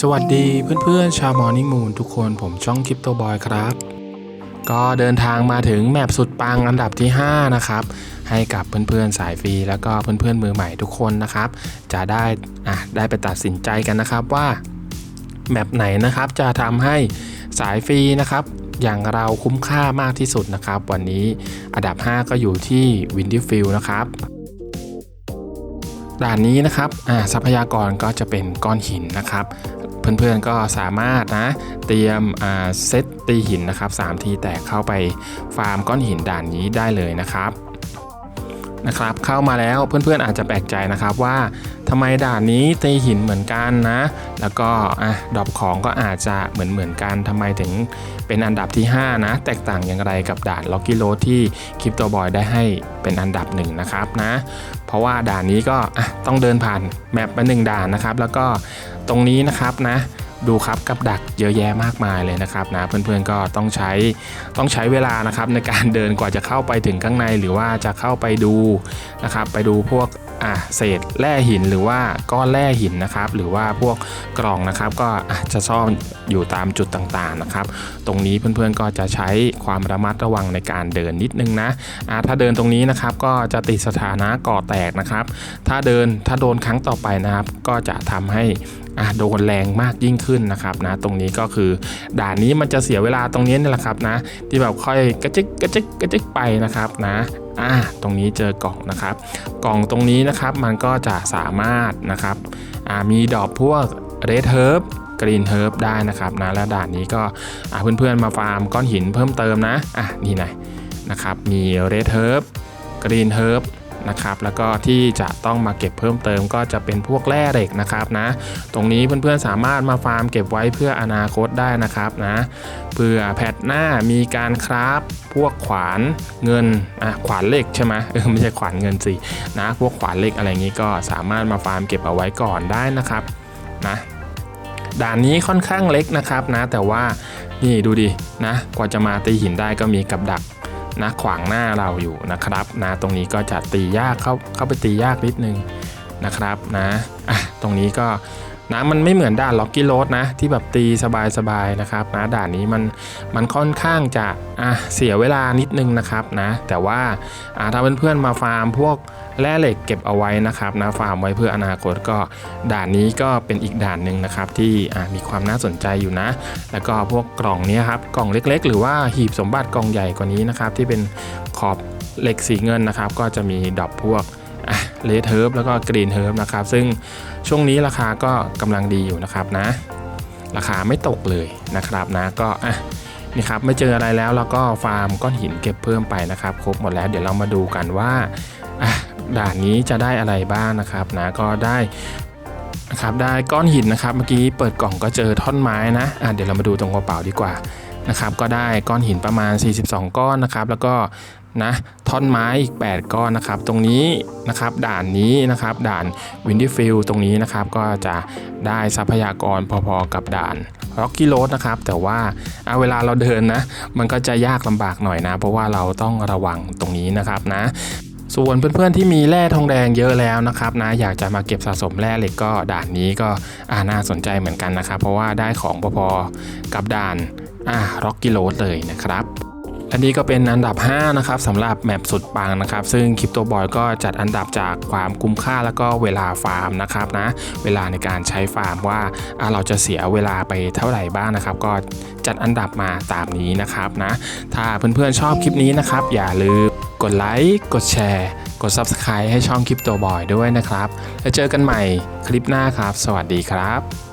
สวัสดีเพื่อนๆ ชาวมอร์นิ่งมูนทุกคนผมช่องคริปโตบอยครับ ก็เดินทางมาถึงแมปสุดปังอันดับที่ 5 นะครับ ให้กับเพื่อนๆ สายฟรี แล้วก็เพื่อนๆ มือใหม่ทุกคนนะครับ จะได้อะได้ไปตัดสินใจกันนะครับว่าแมปไหนนะครับจะทำให้สายฟรีนะครับ อย่างเราคุ้มค่ามากที่สุดนะครับ วันนี้อันดับ 5 ก็อยู่ที่วินดี้ฟิลนะครับด่านนี้นะครับอ่าทรัพยากรก็จะเป็นก้อนหินนะครับ เพื่อนๆก็สามารถนะเตรียมเซตตีหินนะครับ3ทีแตกเข้าไปฟาร์มก้อนหินด่านนี้ได้เลยนะครับนะครับเข้ามาแล้วเพื่อนๆอาจจะแปลกใจนะครับว่าทำไมด่านนี้ตีหินเหมือนกันนะ แล้วก็อะดอปของก็อาจจะเหมือนเหมือนกันทำไมถึงเป็นอันดับที่ 5 นะ แตกต่างอย่างไรกับด่านล็อกกี้โรที่คริปโตบอยได้ให้เป็นอันดับหนึ่งนะครับนะ เพราะว่าด่านนี้ก็อะต้องเดินผ่านแมปมาหนึ่งด่านนะครับ แล้วก็ ตรงนี้นะครับนะดูครับกับดักเยอะแยะมากมายเลยนะครับนะเพื่อนๆก็ต้องใช้ต้องใช้เวลานะครับในการเดินกว่าจะเข้าไปถึงข้างในหรือว่าจะเข้าไปดูนะครับไปดูพวกอะเศษแร่หินหรือว่าก้อนแร่หินนะครับหรือว่าพวกกล่องนะครับก็อาจะซ่อนอยู่ตามจุดต่างๆนะครับ ตรงนี้เพื่อนๆก็จะใช้ความระมัดระวังในการเดินนิดนึงนะอะถ้าเดินตรงนี้นะครับก็จะติดสถานะก่อแตกนะครับ ถ้าเดินถ้าโดนครั้งต่อไปนะครับ ก็จะทำให้ โดนแรงมากยิ่งขึ้นนะครับนะตรงนี้ก็คือด่านนี้มันจะเสียเวลาตรงนี้นี่แหละครับนะที่แบบค่อยกระจิกกระจิกกระจิกไปนะครับนะอ่าตรงนี้เจอกล่องนะครับ กล่องตรงนี้นะครับมันก็จะสามารถนะครับอ่ามีดอกพวกเรดเฮิร์บกรีนเฮิร์บได้นะครับนะและด่านนี้ก็อ่าเพื่อนๆมาฟาร์มก้อนหินเพิ่มเติมนะอะนี่ไงนะครับมีเรดเฮิร์บกรีนเฮิร์บ นะครับแล้วก็ที่จะต้องมาเก็บเพิ่มเติมก็จะเป็นพวกแร่เหล็กนะครับนะตรงนี้เพื่อนๆสามารถมาฟาร์มเก็บไว้เพื่ออนาคตได้นะครับนะเพื่อแพทหน้ามีการคราฟพวกขวานเงินอะขวานเหล็กใช่ไหมเออไม่ใช่ขวานเงินสินะพวกขวานเหล็กอะไรอย่างนี้ก็สามารถมาฟาร์มเก็บเอาไว้ก่อนได้นะครับนะด่านนี้ค่อนข้างเล็กนะครับนะแต่ว่านี่ดูดินะกว่าจะมาตีหินได้ก็มีกับดัก นะขวางหน้าเราอยู่นะครับนะตรงนี้ก็จะตียากเข้าเข้าไปตียากนิดนึงนะครับนะอะตรงนี้ก็ นะมันไม่เหมือนด่านล็อกกี้โรดนะ ที่แบบตีสบายๆนะครับนะด่านนี้มันมันค่อนข้างจะอะเสียเวลานิดนึงนะครับนะแต่ว่าอะถ้าเพื่อนๆมาฟาร์มพวกแร่เหล็กเก็บเอาไว้นะครับนะฟาร์มไว้เพื่ออนาคตก็ด่านนี้ก็เป็นอีกด่านหนึ่งนะครับที่อะมีความน่าสนใจอยู่นะ แล้วก็พวกกล่องนี้ครับกล่องเล็ก ๆ หรือว่าหีบสมบัติกล่องใหญ่กว่านี้นะครับที่เป็นขอบเหล็กสีเงินนะครับ ก็จะมีดอกพวก เลดเฮิร์บแล้วก็กรีนเฮิร์บนะครับ ซึ่งช่วงนี้ราคาก็กำลังดีอยู่นะครับนะ ราคาไม่ตกเลยนะครับนะก็อะนี่ครับไม่เจออะไรแล้วแล้วก็ฟาร์มก้อนหินเก็บเพิ่มไปนะครับ ครบหมดแล้วเดี๋ยวเรามาดูกันว่าอะด่านนี้จะได้อะไรบ้างนะครับนะก็ได้นะครับได้ก้อนหินนะครับ เมื่อกี้เปิดกล่องก็เจอท่อนไม้นะะเดี๋ยวเรามาดูตรงกระเป๋าดีกว่านะครับก็ได้ก้อนหินประมาณ 42 ก้อนนะครับ แล้วก็ นะท่อนไม้อีก 8 ก้อนนะครับ ตรงนี้นะครับด่านนี้นะครับ ด่านวินดี้ฟิลตรงนี้นะครับก็จะได้ทรัพยากรพอๆกับด่านร็อกกี้โรดนะครับ แต่ว่าอะเวลาเราเดินนะ มันก็จะยากลำบากหน่อยนะ เพราะว่าเราต้องระวังตรงนี้นะครับนะส่วนเพื่อนๆที่มีแร่ทองแดงเยอะแล้วนะครับนะอยากจะมาเก็บสะสมแร่เหล็กก็ด่านนี้ก็น่าสนใจเหมือนกันนะครับ เพราะว่าได้ของพอๆกับด่านอ่าร็อกกี้โรดเลยนะครับ อันนี้ก็เป็นอันดับ 5 นะครับสำหรับแมปสุดปังนะครับ ซึ่งคริปโตบอยก็จัดอันดับจากความคุ้มค่าแล้วก็เวลาฟาร์มนะครับนะเวลาในการใช้ฟาร์มว่าเราจะเสียเวลาไปเท่าไหร่บ้างนะครับ ก็จัดอันดับมาตามนี้นะครับนะถ้าเพื่อนๆชอบคลิปนี้นะครับ อย่าลืมกดไลค์กดแชร์กด Subscribe ให้ช่องคริปโตบอยด้วยนะครับแล้วเจอกันใหม่คลิปหน้าครับ สวัสดีครับ